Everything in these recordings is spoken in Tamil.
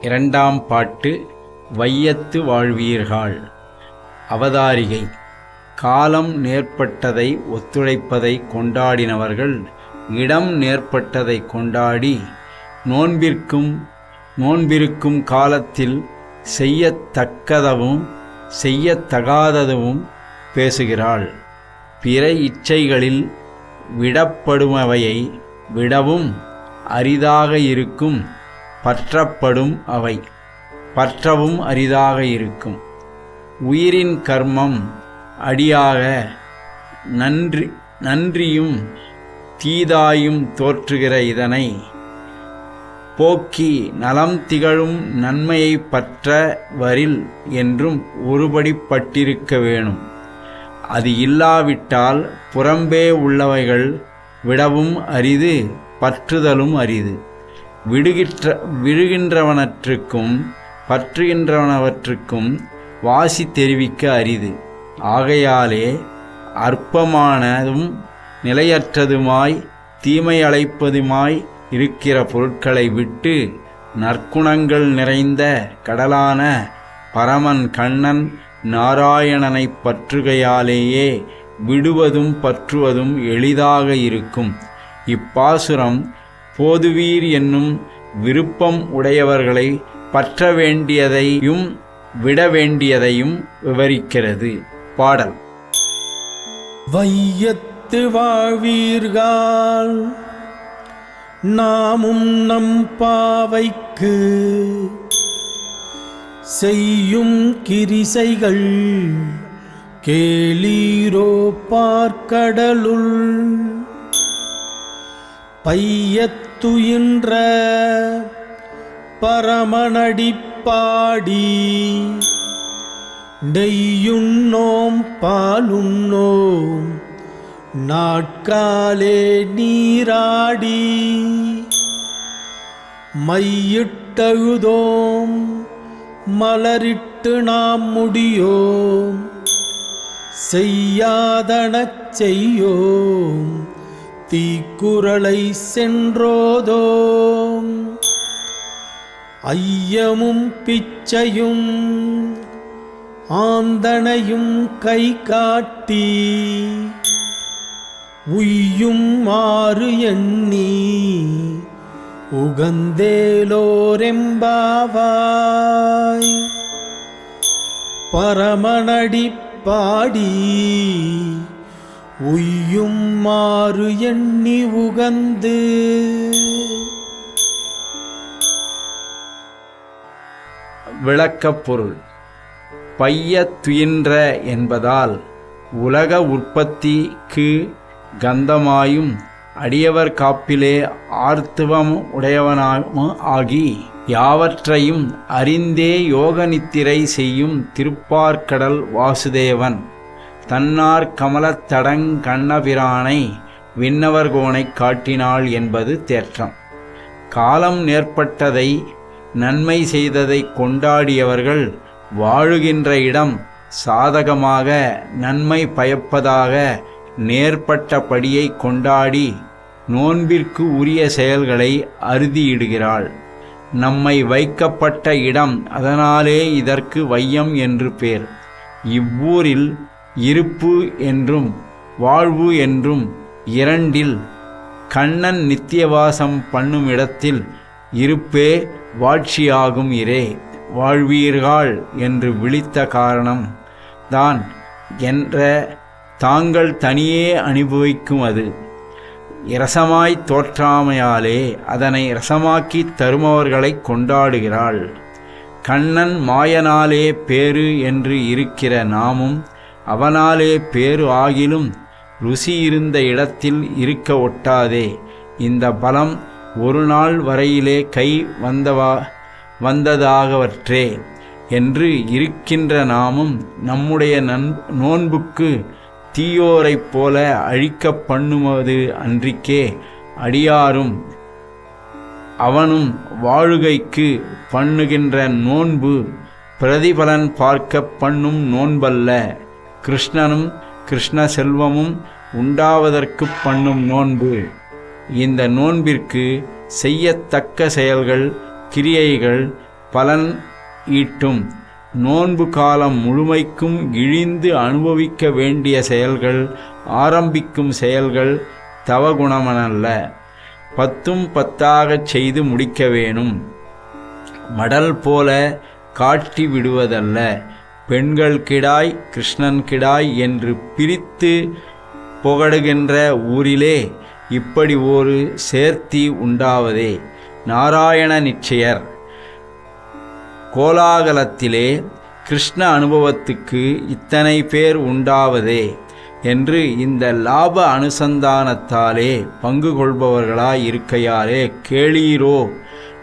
இரண்டாம் பாட்டு வையத்து வாழ்வீர்கள். அவதாரிகை காலம் நேர்பட்டதை ஒத்துழைப்பதை கொண்டாடினவர்கள் இடம் நேர்பட்டதை கொண்டாடி நோன்பிற்கும் நோன்பிருக்கும் காலத்தில் செய்யத்தக்கதவும் செய்யத்தகாததுவும் பேசுகிறாள். பிற இச்சைகளில் விடப்படுமவையை விடவும் அரிதாக இருக்கும். பற்றப்படும் அவை பற்றவும் அரிதாக இருக்கும். உயிரின் கர்மம் அடியாக நன்றி நன்றியும் தீதாயும் தோற்றுகிற இதனை போக்கி நலம் திகழும் நன்மையை பற்ற வரில் என்றும் ஒருபடிப்பட்டிருக்க வேணும். அது இல்லாவிட்டால் புறம்பே உள்ளவைகள் விடவும் அரிது பற்றுதலும் அரிது. விடுகின்ற விழுகின்றவனற்றுக்கும் பற்றுகின்றவனவற்றுக்கும் வாசி தெரிவிக்க அரிது. ஆகையாலே அற்பமானதும் நிலையற்றதுமாய் தீமை அழைப்பதுமாய் இருக்கிற பொருட்களை விட்டு நற்குணங்கள் நிறைந்த கடலான பரமன் கண்ணன் நாராயணனை பற்றுகையாலேயே விடுவதும் பற்றுவதும் எளிதாக இருக்கும். இப்பாசுரம் போதுவீர் என்னும் விருப்பம் உடையவர்களை பற்ற வேண்டியதையும் விட வேண்டியதையும் விவரிக்கிறது. பாடல். வையத்து வாழ்வீர்கள். நாமும் நம் பாவைக்கு செய்யும் கிரிசைகள் கேளீரோ பார்க்கடலுள். துயின்ற பரமனடிப்பாடி. நெய்யுண்ணோம் பாலுண்ணோம் நாட்காலே நீராடி. மையிட்டழுதோம் மலரிட்டு நாம் முடியோம் செய்யாதன செய்யோம் தீக்குறளை சென்றோதோம். ஐயமும் பிச்சையும் ஆந்தனையும் கை காட்டி உய்யும் மாறு எண்ணி உகந்தேலோரெம்பாவாய். பரமனடி பாடி உய்யும் மாறு எண்ணி உகந்து. விளக்கப் பொருள். பைய துயின்ற என்பதால் உலக உற்பத்திக்கு கந்தமாயும் அடியவர் காப்பிலே ஆர்த்துவம் உடையவனாயும் ஆகி யாவற்றையும் அறிந்தே யோக நித்திரை செய்யும் திருப்பார்க்கடல் வாசுதேவன். தன்னார் கமலத்தடங் கண்ணபிரானை விண்ணவர்கோனைக் காட்டினாள் என்பது தேற்றம். காலம் நேர்பட்டதை நன்மை செய்ததை கொண்டாடியவர்கள் வாழுகின்ற இடம் சாதகமாக நன்மை பயப்பதாக நேர்பட்டபடியை கொண்டாடி நோன்பிற்கு உரிய செயல்களை அறுதியிடுகிறாள். நம்மை வைக்கப்பட்ட இடம் அதனாலே இதற்கு வையம் என்று பேர். இவ்வூரில் இருப்பு என்றும் வாழ்வு என்றும் இரண்டில் கண்ணன் நித்தியவாசம் பண்ணும் இடத்தில் இருப்பே வாட்சியாகும் இரே வாழ்வீர்கள் என்று விழித்த காரணம் தான் என்ற தாங்கள் தனியே அனுபவிக்கும் அது. இரசமாய் தோற்றாமையாலே அதனை ரசமாக்கி தருமவர்களை கொண்டாடுகிறாள். கண்ணன் மாயனாலே பேரு என்று இருக்கிற நாமும் அவனாலே பேரு ஆகிலும் ருசி இருந்த இடத்தில் இருக்க ஒட்டாதே. இந்த பலம் ஒரு நாள் வரையிலே கை வந்தவா வந்ததாகவற்றே என்று இருக்கின்ற நாமும் நம்முடைய நன் நோன்புக்கு தீயோரைப் போல அழிக்க பண்ணுவது அன்றிக்கே அடியாரும் அவனும் வாழுகைக்கு பண்ணுகின்ற நோன்பு பிரதிபலன் பார்க்க பண்ணும் நோன்பல்ல. கிருஷ்ணனும் கிருஷ்ண செல்வமும் உண்டாவதற்கு பண்ணும் நோன்பு. இந்த நோன்பிற்கு செய்யத்தக்க செயல்கள் கிரியைகள் பலன் ஈட்டும். நோன்பு காலம் முழுமைக்கும் இழிந்து அனுபவிக்க வேண்டிய செயல்கள் ஆரம்பிக்கும் செயல்கள் தவகுணமனல்ல. பத்தும் பத்தாகச் செய்து முடிக்க வேணும். மடல் போல காட்டி விடுவதல்ல. பெண்கள் கிடாய் கிருஷ்ணன் கிடாய் என்று பிரித்து புகடுகின்ற ஊரிலே இப்படி ஒரு சேர்த்தி உண்டாவதே. நாராயண நிச்சயர். கோலாகலத்திலே கிருஷ்ண அனுபவத்துக்கு இத்தனை பேர் உண்டாவதே என்று இந்த லாப அனுசந்தானத்தாலே பங்கு கொள்பவர்களாய் இருக்கையாலே கேளீரோ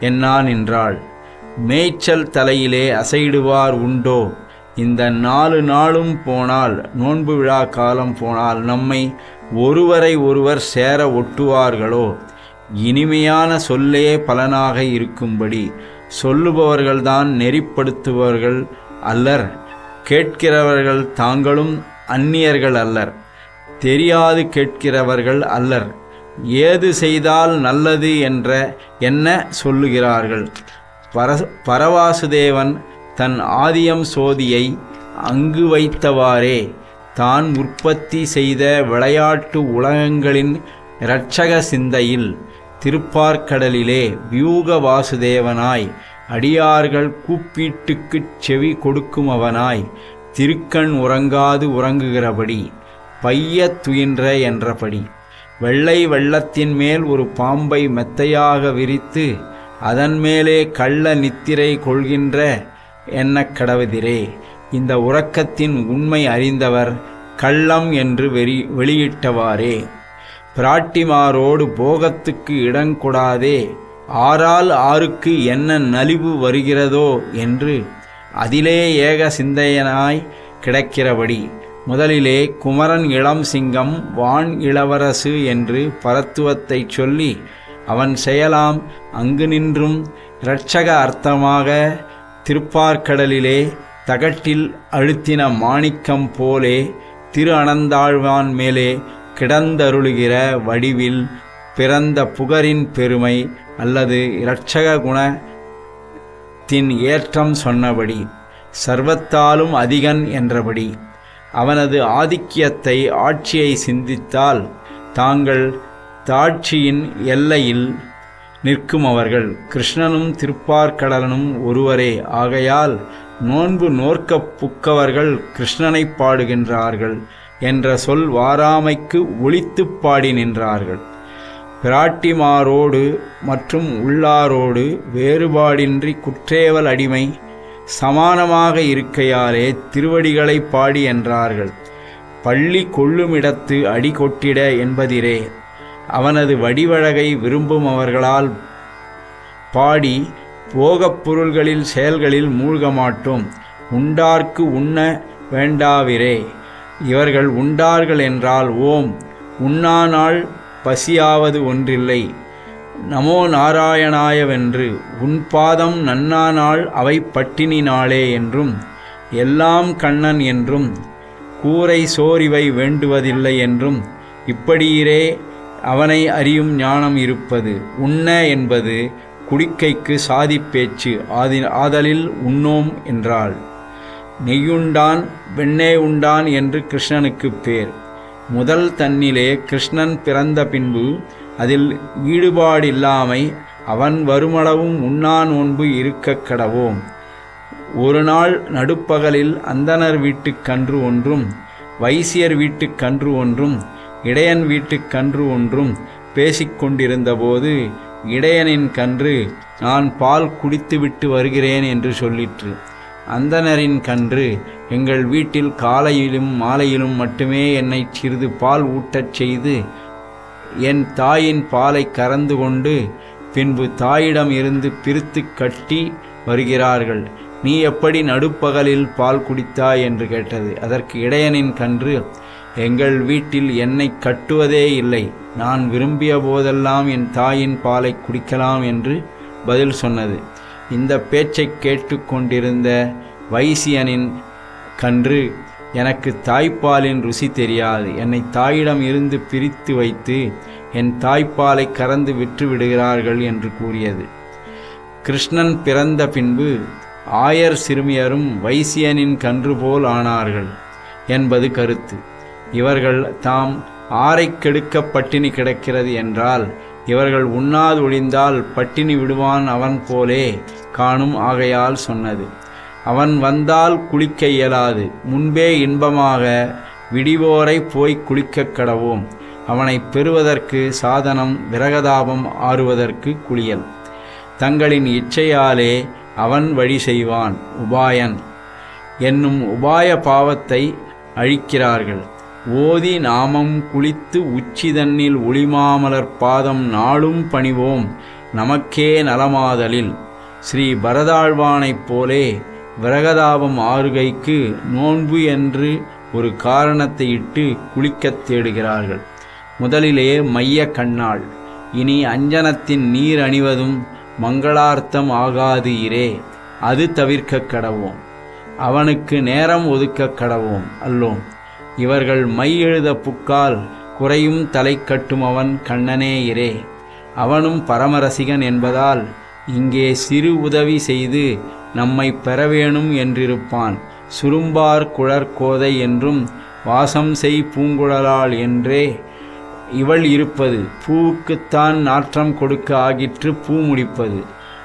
என்னான் என்றாள். மேய்ச்சல் தலையிலே அசைடுவார் உண்டோ? இந்த நாலு நாளும் போனால் நோன்பு விழா காலம் போனால் நம்மை ஒருவரை ஒருவர் சேர ஒட்டுவார்களோ? இனிமையான சொல்லே பலனாக இருக்கும்படி சொல்லுபவர்கள்தான் நெறிப்படுத்துபவர்கள் அல்லர் கேட்கிறவர்கள் தாங்களும் அந்நியர்கள் அல்லர் தெரியாது கேட்கிறவர்கள் அல்லர் ஏது செய்தால் நல்லது என்ற என்ன சொல்லுகிறார்கள். பர பரவாசுதேவன் தன் ஆதியம் சோதியை அங்கு வைத்தவாறே. தான் உற்பத்தி செய்த விளையாட்டு உலகங்களின் இரட்சக சிந்தையில் திருப்பார்க்கடலிலே வியூக வாசுதேவனாய் அடியார்கள் கூப்பீட்டுக்குச் செவி கொடுக்குமவனாய் திருக்கண் உறங்காது உறங்குகிறபடி பைய துயின்ற என்றபடி. வெள்ளை வெள்ளத்தின் மேல் ஒரு பாம்பை மெத்தையாக விரித்து அதன் மேலே கள்ள நித்திரை கொள்கின்ற எண்ணக் கடவுதிரே இந்த உறக்கத்தின் உண்மை அறிந்தவர் கள்ளம் என்று வெறி வெளியிட்டவாறே. பிராட்டிமாரோடு போகத்துக்கு இடங்கூடாதே ஆறால் ஆருக்கு என்ன நலிவு வருகிறதோ என்று அதிலே ஏக சிந்தையனாய் கிடக்கிறபடி முதலிலே குமரன் இளம் சிங்கம் வான் இளவரசு என்று பரத்துவத்தை சொல்லி அவன் செயலாம் அங்கு நின்றும் இரட்சக அர்த்தமாக திருப்பார்க்கடலிலே தகட்டில் அழுத்தின மாணிக்கம் போலே திரு அனந்தாழ்வான் மேலே கிடந்தருளுகிற வடிவில் பிறந்த புகரின் பெருமை அல்லது இரட்சக குணத்தின் ஏற்றம் சொன்னபடி சர்வத்தாலும் அதிகன் என்றபடி அவனது ஆதிக்கியத்தை ஆட்சியை சிந்தித்தால் தாங்கள் தாட்சியின் எல்லையில் நிற்கும் அவர்கள். கிருஷ்ணனும் திருப்பார்க்கடலனும் ஒருவரே. ஆகையால் நோன்பு நோர்க்க புக்கவர்கள் கிருஷ்ணனைப் பாடுகின்றார்கள் என்ற சொல் வாராமைக்கு ஒழித்து பாடி நின்றார்கள். பிராட்டிமாரோடு மற்றும் உள்ளாரோடு வேறுபாடின்றி குற்றேவல் அடிமை சமானமாக இருக்கையாலே திருவடிகளை பாடி என்றார்கள். பள்ளி கொள்ளுமிடத்து அடி கொட்டிட என்பதிரே. அவனது வடிவழகை விரும்பும் அவர்களால் பாடி போகப் பொருள்களில் செயல்களில் மூழ்க மாட்டோம். உண்டார்க்கு உண்ண வேண்டாவிரே. இவர்கள் உண்டார்கள் என்றால் ஓம். உண்ணானால் பசியாவது ஒன்றில்லை. நமோ நாராயணாயவென்று உன் பாதம் நன்னானால் அவை பட்டினி நாளே என்றும் எல்லாம் கண்ணன் என்றும் கூரை சோரிவை வேண்டுவதில்லை என்றும் இப்படியிரே அவனை அறியும் ஞானம் இருப்பது உண்ண என்பது குடிக்கைக்கு சாதி பேச்சு. ஆதி ஆதலில் உண்ணோம் என்றாள். நெய்யுண்டான் வெண்ணே உண்டான் என்று கிருஷ்ணனுக்கு பேர். முதல் தன்னிலே கிருஷ்ணன் பிறந்த பின்பு அதில் ஈடுபாடில்லாமை அவன் வருமளவும் உண்ணா நோன்பு இருக்க கடவோம். ஒரு நாள் நடுப்பகலில் அந்தணர் வீட்டுக் கன்று ஒன்றும் வைசியர் வீட்டுக் கன்று ஒன்றும் இடையன் வீட்டுக் கன்று ஒன்றும் பேசிக்கொண்டிருந்தபோது இடையனின் கன்று நான் பால் குடித்துவிட்டு வருகிறேன் என்று சொல்லிற்று. அந்தணரின் கன்று எங்கள் வீட்டில் காலையிலும் மாலையிலும் மட்டுமே என்னை சிறிது பால் ஊட்டச் செய்து என் தாயின் பாலை கறந்து கொண்டு பின்பு தாயிடம் இருந்து பிரித்து கட்டி வருகிறார்கள். நீ எப்படி நடுப்பகலில் பால் குடித்தாய்? என்று கேட்டது. அதற்கு இடையனின் கன்று எங்கள் வீட்டில் என்னை கட்டுவதே இல்லை. நான் விரும்பிய போதெல்லாம் என் தாயின் பாலை குடிக்கலாம் என்று பதில் சொன்னது. இந்த பேச்சை கேட்டுக்கொண்டிருந்த வைசியனின் கன்று எனக்கு தாய்ப்பாலின் ருசி தெரியாது. என்னை தாயிடம் இருந்து பிரித்து வைத்து என் தாய்ப்பாலை கறந்து விற்று விடுகிறார்கள் என்று கூறியது. கிருஷ்ணன் பிறந்த பின்பு ஆயர் சிறுமியரும் வைசியனின் கன்று போல் ஆனார்கள் என்பது கருத்து. இவர்கள் தாம் ஆரை கெடுக்க பட்டினி கிடக்கிறது என்றால் இவர்கள் உண்ணாது ஒழிந்தால் பட்டினி விடுவான் அவன் போலே காணும் ஆகையால் சொன்னது. அவன் வந்தால் குளிக்க இயலாது. முன்பே இன்பமாக விடிவோரை போய் குளிக்கக் கடவோம். அவனை பெறுவதற்கு சாதனம் விரகதாபம் ஆறுவதற்கு குளியல். தங்களின் இச்சையாலே அவன் வழி செய்வான் உபாயன். என்னும் உபாய பாவத்தை அழிக்கிறார்கள். ஓதி நாமம் குளித்து உச்சி தன்னில் ஒளிமாமலர் பாதம் நாளும் பணிவோம். நமக்கே நலமாதலில். ஸ்ரீ பரதாழ்வானைப் போலே விரகதாபம் ஆறுகைக்கு நோன்பு என்று ஒரு காரணத்தை இட்டு குளிக்கத் தேடுகிறார்கள். முதலிலே மைய கண்ணாள். இனி அஞ்சனத்தின் நீர் அணிவதும் மங்களார்த்தம் ஆகாது இரே. அது தவிர்க்க கடவோம். அவனுக்கு நேரம் ஒதுக்க கடவோம் அல்லோம். இவர்கள் மை எழுத புக்கால் குறையும் தலை கட்டும் அவன் கண்ணனே இரே. அவனும் பரமரசிகன் என்பதால் இங்கே சிறு உதவி செய்து நம்மை பெறவேணும் என்றிருப்பான். சுரும்பார் குழற்கோதை என்றும் வாசம் செய் பூங்குழலாள் என்றே இவள் இருப்பது. பூவுக்குத்தான் நாற்றம் கொடுக்க ஆகிற்று பூ முடிப்பது.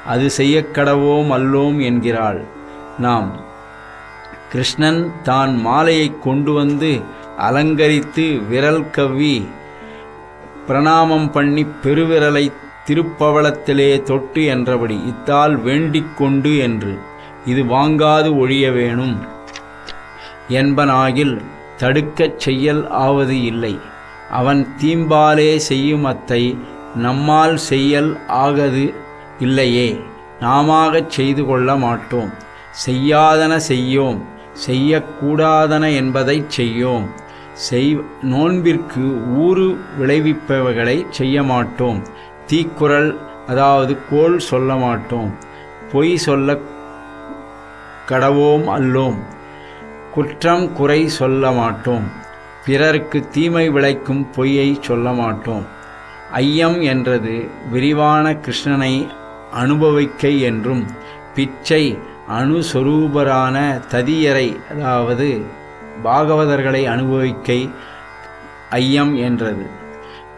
அது செய்யக்கடவோம் அல்லோம் என்கிறாள். நாம் கிருஷ்ணன் தான் மாலையை கொண்டு வந்து அலங்கரித்து விரல் கவ்வி பிரணாமம் பண்ணி பெருவிரலை திருப்பவளத்திலே தொட்டு என்றபடி இத்தால் வேண்டிக் கொண்டு என்று இது வாங்காது ஒழிய வேணும். என்பனாகில் தடுக்கச் செய்யல் ஆவது இல்லை. அவன் தீம்பாலே செய்யும் அத்தை நம்மால் செய்யல் ஆகது இல்லையே. நாமாகச் செய்து கொள்ள மாட்டோம். செய்யாதன செய்யோம். செய்யக்கூடாதன என்பதைச் செய்யோம். செய் நோன்பிற்கு ஊறு விளைவிப்பவைகளை செய்ய மாட்டோம் தீக்குறள் அதாவது கோல் சொல்ல மாட்டோம் பொய் சொல்ல கடவோம் அல்லோம். குற்றம் குறை சொல்ல மாட்டோம் பிறருக்கு தீமை விளைக்கும் பொய்யை சொல்ல மாட்டோம் ஐயம் என்றது விரிவான கிருஷ்ணனை அனுபவிக்கை என்றும் பிச்சை அணுஸ்வரூபரான ததியரை அதாவது பாகவதர்களை அனுபவிக்கை ஐயம் என்றது.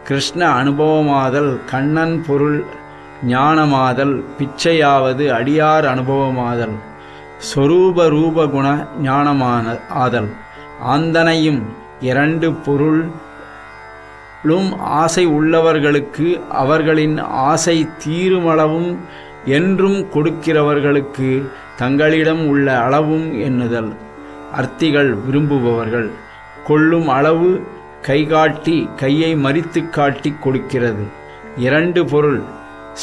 கிருஷ்ண அனுபவமாதல் கண்ணன் பொருள் ஞானமாதல் பிச்சையாவது அடியார் அனுபவமாதல் சொரூப ரூபகுண ஞானமான ஆதல் ஆந்தனையும் இரண்டு பொருளும் ஆசை உள்ளவர்களுக்கு அவர்களின் ஆசை தீருமளவும் என்றும் கொடுக்கிறவர்களுக்கு தங்களிடம் உள்ள அளவும் எண்ணுதல். அர்த்திகள் விரும்புபவர்கள். கொள்ளும் அளவு கைகாட்டி கையை மறித்து காட்டி கொடுக்கிறது. இரண்டு பொருள்.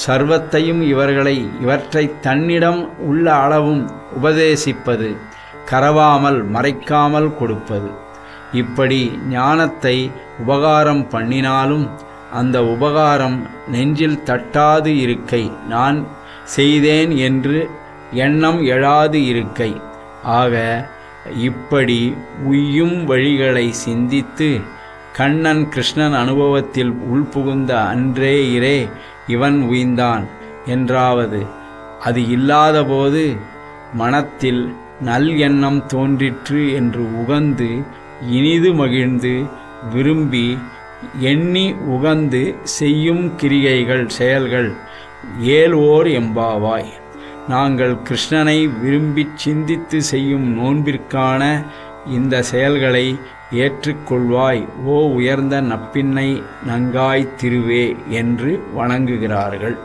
சர்வத்தையும் இவர்களை இவற்றை தன்னிடம் உள்ள அளவும் உபதேசிப்பது கரவாமல் மறைக்காமல் கொடுப்பது. இப்படி ஞானத்தை உபகாரம் பண்ணினாலும் அந்த உபகாரம் நெஞ்சில் தட்டாது இருக்கை. நான் செய்தேன் என்று எண்ணம் எழாது இருக்கை. ஆக இப்படி உய்யும் வழிகளை சிந்தித்து கண்ணன் கிருஷ்ணன் அனுபவத்தில் உள்புகுந்த அன்றே இரே இவன் உய்ந்தான். என்றாவது அது இல்லாதபோது மனத்தில் நல் எண்ணம் தோன்றிற்று என்று உகந்து இனிது மகிழ்ந்து விரும்பி எண்ணி உகந்து செய்யும் கிரிகைகள் செயல்கள் ஏல்வோர் எம்பாவாய். நாங்கள் கிருஷ்ணனை விரும்பிச் சிந்தித்து செய்யும் நோன்பிற்கான இந்த செயல்களை ஏற்றுக்கொள்வாய் ஓ உயர்ந்த நப்பின்னை நங்காய் திருவே என்று வணங்குகிறார்கள்.